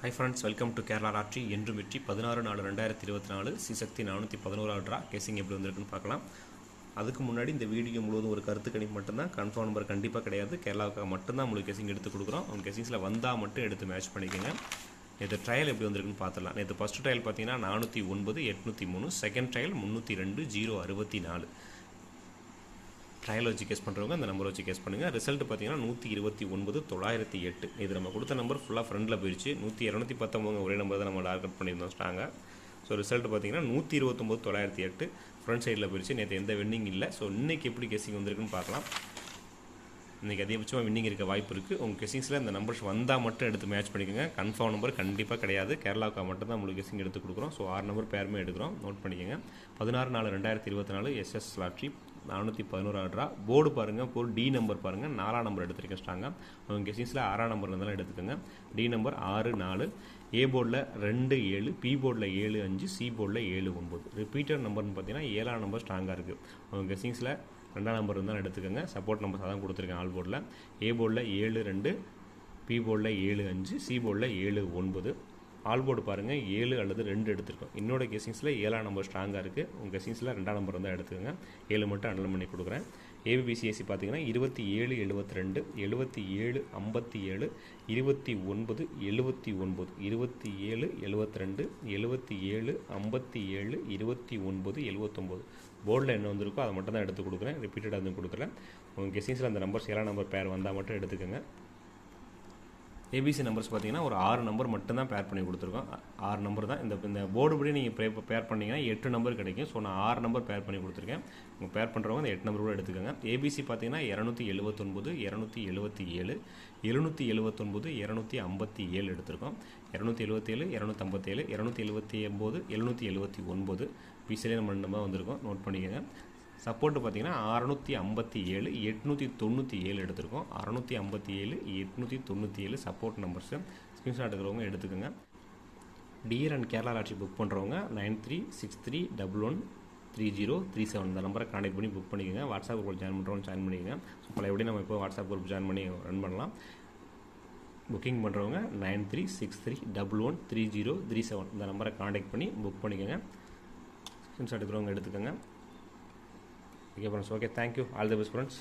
Hi friends welcome to Kerala ராட்சி என்று வெற்றி பதினாறு நாலு ரெண்டாயிரத்தி இருபத்தி நாலு. சிசக்தி நானூற்றி பதினோராவது ட்ரா கேசிங் எப்படி வந்திருக்குன்னு பார்க்கலாம். அதுக்கு முன்னாடி இந்த வீடியோ முழுவதும் ஒரு கருத்து கணிப்பு மட்டும்தான். கன்ஃபார்ம் நம்பர் கண்டிப்பாக கிடையாது. கேரளாவுக்காக மட்டும்தான் உங்களுக்கு கேசிங் எடுத்து கொடுக்குறோம். அவங்க கேசிங்ஸில் வந்தால் மட்டும் எடுத்து மேட்ச் பண்ணிக்கோங்க. நேற்று ட்ரையல் எப்படி வந்திருக்குன்னு பார்த்துடலாம். நேற்று ஃபஸ்ட் ட்ரையல் பார்த்தீங்கன்னா நானூற்றி ஒன்பது எட்நூற்றி மூணு. செகண்ட் ட்ரையல் முந்நூற்றி ரெண்டு ஜீரோ அறுபத்தி நாலு. ட்ரையல் வச்சு கேஸ் பண்ணுறவங்க அந்த நம்பர் வச்சு கேஸ் பண்ணுங்கள் ரிசல்ட் பார்த்தீங்கன்னா நூற்றி இருபத்தி ஒன்பது தொள்ளாயிரத்தி எட்டு. இது நம்ம கொடுத்த நம்பர் ஃபுல்லாக ஃப்ரெண்டில் போயிடுச்சு நூற்றி இரநூத்தி பத்தொம்பது ஒரே நம்பர் தான் நம்ம டார்கெட் பண்ணியிருந்தோம் ஸ்ட்ராங்காக ஸோ ரிசல்ட் பார்த்தீங்கன்னா நூற்றி இருபத்தொம்போது தொள்ளாயிரத்தி எட்டு. ஃப்ரண்ட் சைடில் போயிடுச்சு நேற்று எந்த வின்னிங் இல்லை. ஸோ இன்றைக்கி எப்படி கெஸிங் வந்திருக்குன்னு பார்க்கலாம். இன்றைக்கி அதிகபட்சமாக வின்னிங் இருக்க வாய்ப்பு இருக்குது உங்கள் கெஸிங்ஸில் இந்த நம்பர்ஸ் வந்தால் மட்டும் எடுத்து மேட்ச் பண்ணிக்கோங்க. கன்ஃபார்ம் நம்பர் கண்டிப்பாக கிடையாது. கேரளாவுக்கு மட்டும் தான் உங்களுக்கு கெஸிங் எடுத்து கொடுக்குறோம். ஸோ ஆறு நம்பர் பேருமே எடுக்கிறோம். நோட் பண்ணிக்கோங்க. பதினாறு நாலு ரெண்டாயிரத்தி இருபத்தி நாலு எஸ்எஸ் லாட்ரி நானூற்றி பதினோரு ஆட்ரா போர்டு பாருங்கள் போர்டு டி நம்பர் பாருங்கள் நாலாம் நம்பர் எடுத்துருக்கேன் ஸ்ட்ராங்காக உங்கள் கெஸிங்ஸில் ஆறாம் நம்பர் இருந்தாலும் எடுத்துக்கோங்க. டி நம்பர் ஆறு நாலு. ஏ போர்டில் ரெண்டு ஏழு. பி போர்டில் ஏழு அஞ்சு. சி போர்டில் ஏழு ஒம்பது ரிப்பீட்டர் நம்பர்னு பார்த்தீங்கன்னா ஏழாம் நம்பர் ஸ்ட்ராங்காக இருக்குது உங்கள் கெஸிங்ஸில் ரெண்டாம் நம்பர் இருந்தாலும் எடுத்துக்கோங்க. சப்போர்ட் நம்பர்ஸ் தான் கொடுத்துருக்கேன் ஆல் போர்டில் ஏ போர்டில் ஏழு ரெண்டு. பி போர்டில் ஏழு அஞ்சு. சி போர்டில் ஏழு ஒன்பது. ஆல்போர்டு பாருங்கள் ஏழு அல்லது ரெண்டு எடுத்திருக்கோம். என்னோட கெஸிங்ஸில் ஏழாம் நம்பர் ஸ்ட்ராங்காக இருக்குது உங்கள் கெஸிங்ஸில் ரெண்டாம் நம்பர் தான் எடுத்துக்கோங்க. ஏழு மட்டும் அண்டல் பண்ணி கொடுக்குறேன். ஏபிபிசிஎஸ்சி பார்த்தீங்கன்னா இருபத்தி ஏழு எழுபத்தி ரெண்டு எழுபத்தி ஏழு ஐம்பத்தி ஏழு இருபத்தி ஒன்பது எழுபத்தி ஒன்பது இருபத்தி ஏழு எழுபத்தி ரெண்டு எழுபத்தி ஏழு ஐம்பத்தி ஏழு இருபத்தி ஒன்பது எழுபத்தொம்போது போர்டில் என்ன வந்திருக்கோ அதை மட்டும் தான் எடுத்து கொடுக்குறேன். ரிப்பீட்டடாக வந்து கொடுக்குறேன் உங்கள் கெஸிங்ஸில் அந்த நம்பர்ஸ் ஏழாம் நம்பர் பேர் வந்தால் மட்டும் எடுத்துக்கோங்க. ஏபிசி நம்பர்ஸ் பார்த்தீங்கன்னா ஒரு ஆறு நம்பர் மட்டும்தான் பேர் பண்ணி கொடுத்துருக்கோம். ஆறு நம்பர் தான். இந்த இந்த போர்டு படி நீங்கள் பே பேர் பண்ணிங்கன்னா எட்டு நம்பர் கிடைக்கும். ஸோ நான் ஆறு நம்பர் பேர் பண்ணி கொடுத்துருக்கேன். உங்கள் பேர் பண்ணுறவங்க அந்த எட்டு நம்பர் கூட எடுத்துக்கோங்க. ஏபிசி பார்த்தீங்கன்னா இரநூத்தி எழுபத்தொன்பது இரநூத்தி எழுபத்தி ஏழு எழுநூற்றி எழுபத்தொன்பது இரநூத்தி ஐம்பத்தி ஏழு எடுத்திருக்கோம். இரநூத்தி எழுபத்தேழு இரநூத்தம்பத்தேழு இரநூத்தி எழுபத்தி ஒம்பது எழுநூற்றி எழுபத்தி ஒன்பது பிசிலே நம்ம ரெண்டு வந்திருக்கோம். நோட் பண்ணிக்கோங்க. சப்போர்ட்டு பார்த்தீங்கன்னா அறநூற்றி ஐம்பத்தி ஏழு எட்நூற்றி தொண்ணூற்றி ஏழு எடுத்திருக்கோம். அறநூற்றி ஐம்பத்தி ஏழு எட்நூற்றி தொண்ணூற்றி ஏழு சப்போர்ட் நம்பர்ஸு ஸ்க்ரீன்ஷாட் எடுக்கிறவங்க எடுத்துக்கோங்க. Dear and Kerala lottery book பண்ணுறவங்க nine three six three double one three zero three seven இந்த நம்பரை கான்டெக்ட் பண்ணி புக் பண்ணிக்கோங்க. வாட்ஸ்அப் குரூப் ஜாயின் பண்ணுறவங்க ஜாயின் பண்ணிக்கோங்க. ஸோ பல நம்ம இப்போ வாட்ஸ்அப் குரூப் ஜாயின் பண்ணி ரன் பண்ணலாம். புக்கிங் பண்ணுறவங்க nine three six three double one three zero three seven இந்த நம்பரை கான்டெக்ட் பண்ணி புக் பண்ணிக்கோங்க. ஸ்க்ரீன்ஷாட் எடுக்கிறவங்க எடுத்துக்கோங்க. Okay friends okay thank you all the best friends